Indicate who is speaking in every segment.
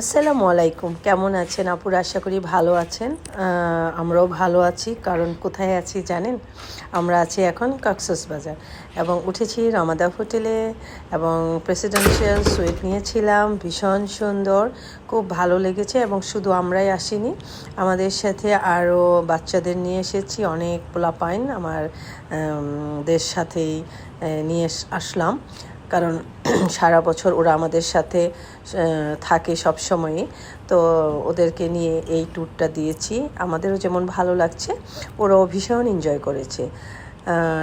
Speaker 1: আসসালামু আলাইকুম। কেমন আছেন আপুর আশা করি ভালো আছেন। আমরাও ভালো আছি। কারণ কোথায় আছি জানেন? আমরা আছি এখন কক্সস বাজার। এবং উঠেছি রামাদা হোটেলে এবং প্রেসিডেন্সিয়াল সুইট নিয়েছিলাম। ভীষণ সুন্দর। খুব ভালো লেগেছে এবং শুধু আমরাই আসিনি। আমাদের সাথে আরও বাচ্চাদের নিয়ে এসেছি। অনেক পোলাপাইন আমার দের সাথেই নিয়ে আসলাম। কারণ সারা বছর ওরা আমাদের সাথে থাকে সব সময়ই তো ওদেরকে নিয়ে এই ট্যুরটা দিয়েছি। আমাদেরও যেমন ভালো লাগছে, ওরাও ভীষণ এনজয় করেছে।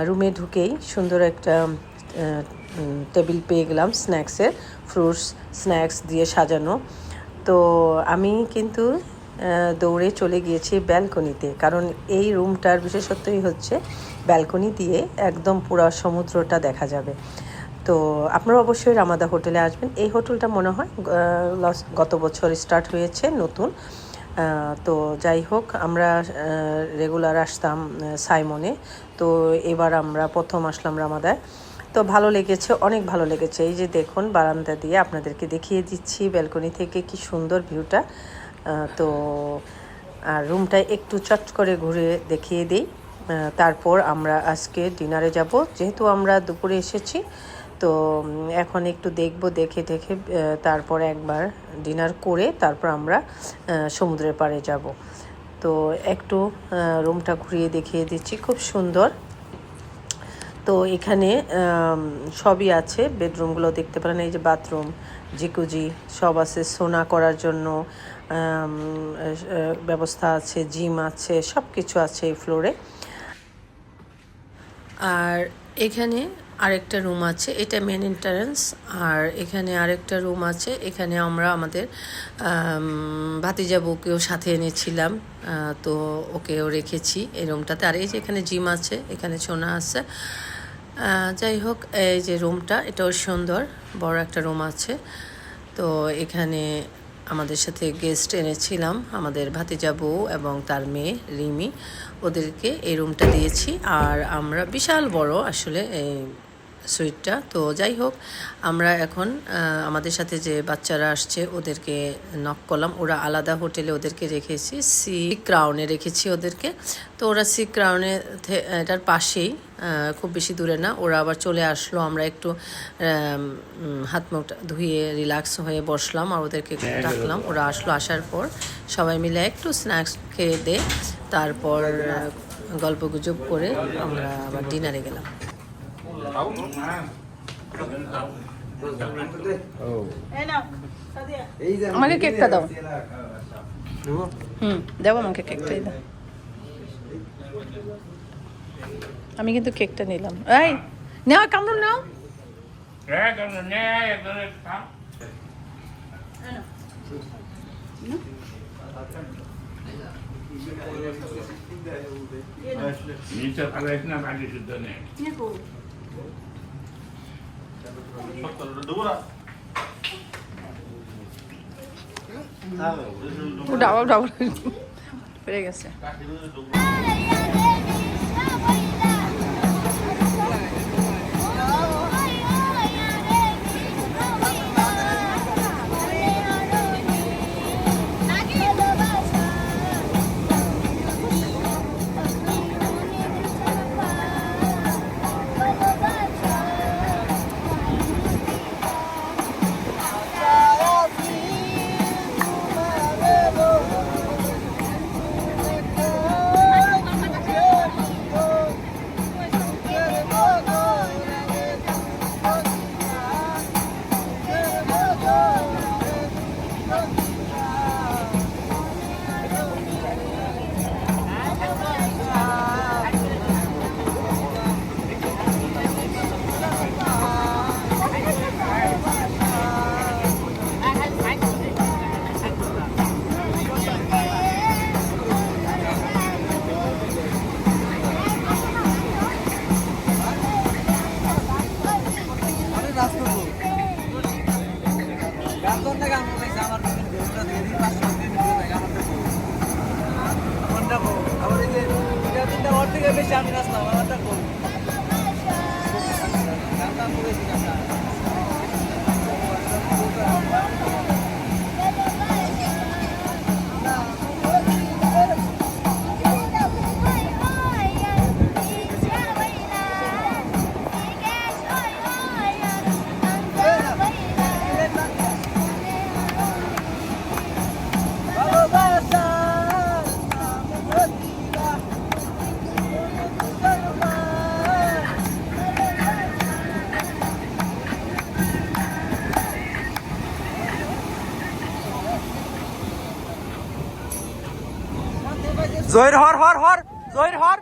Speaker 1: রুমে ঢুকেই সুন্দর একটা টেবিল পেয়ে গেলাম স্ন্যাক্সের ফ্রুটস স্ন্যাক্স দিয়ে সাজানো। তো আমি কিন্তু দৌড়ে চলে গিয়েছি ব্যালকনিতে, কারণ এই রুমটার বিশেষত্বই হচ্ছে, ব্যালকনি দিয়ে একদম পুরো সমুদ্রটা দেখা যাবে। তো আপনারা অবশ্যই রামাদা হোটেলে আসবেন। এই হোটেলটা মনে হয় গত বছর স্টার্ট হয়েছে নতুন। তো যাই হোক, আমরা রেগুলার আসতাম সাইমনে। তো এবার আমরা প্রথম আসলাম রামাদায়। তো ভালো লেগেছে, অনেক ভালো লেগেছে। এই যে দেখুন, বারান্দা দিয়ে আপনাদেরকে দেখিয়ে দিচ্ছি ব্যালকনি থেকে কি সুন্দর ভিউটা তো, আর রুমটা একটু চট করে ঘুরে দেখিয়ে দিই। তারপর আমরা আজকে ডিনারে যাব। যেহেতু আমরা দুপুরে এসেছি তো এখন একটু দেখব, দেখে দেখে তারপর একবার ডিনার করে তারপর আমরা সমুদ্রের পাড়ে যাব। তো একটু রুমটা ঘুরিয়ে দেখিয়ে দিচ্ছি, খুব সুন্দর। তো এখানে সবই আছে, বেডরুমগুলো দেখতে পারেন, এই যে বাথরুম, জিকুজি, সব আছে সোনা করার জন্য ব্যবস্থা আছে, জিম আছে সব কিছু আছে এই ফ্লোরে। আর এখানে আরেকটা রুম আছে এটা মেন এন্ট্রান্স আর এখানে আরেকটা রুম আছে এখানে আমরা আমাদের আম, ভাতিজা বউকেও সাথে এনেছিলাম তো ওকেও রেখেছি এই রুমটাতে আর এই যে এখানে জিম আছে এখানে সোনা আছে যাই হোক এই যে রুমটা এটাও সুন্দর বড় একটা রুম আছে। তো এখানে আমাদের সাথে গেস্ট এনেছিলাম আমাদের ভাতিজা বউ এবং তার মেয়ে রিমি ওদেরকে এই রুমটা দিয়েছি। আর আমরা বিশাল বড় আসলে এই সুইটটা তো যাই হোক আমরা এখন আমাদের সাথে যে বাচ্চারা আসছে ওদেরকে নক করলাম। ওরা আলাদা হোটেলে ওদেরকে রেখেছি সি ক্রাউনে রেখেছি ওদেরকে। তো ওরা সি ক্রাউনে এটার পাশেই খুব বেশি দূরে না। ওরা আবার চলে আসলো আমরা একটু হাত মুখটা ধুয়ে রিল্যাক্স হয়ে বসলাম আর ওদেরকে ডাকলাম ওরা আসলো আসার পর সবাই মিলে একটু স্ন্যাক্স খেয়ে দে। তারপর গল্প গুজব করে আমরা আবার ডিনারে গেলাম। আমাকে কেকটা দাও। হুম দেবো আমাকে কেকটাই দাও। আমি কিন্তু কেকটা নিলাম। এই নেওয়া কামড় নাও.
Speaker 2: নিচে ফেলাইস না বাড়ি শুদ্ধ নেই।
Speaker 1: ডাবল ডাবল পেরে গেছে じゃ皆さん
Speaker 3: জয়ের হর হর হর জয়ের হর।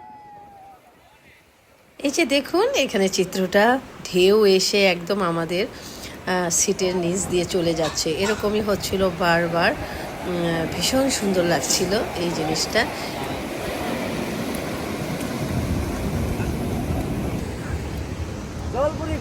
Speaker 1: এই যে দেখুন এখানে চিত্রটা ঢেউ এসে একদম আমাদের সিটের নিচ দিয়ে চলে যাচ্ছে। এরকমই হচ্ছিল বারবার। ভীষণ সুন্দর লাগছিল এই জিনিসটা।
Speaker 3: জলপুরি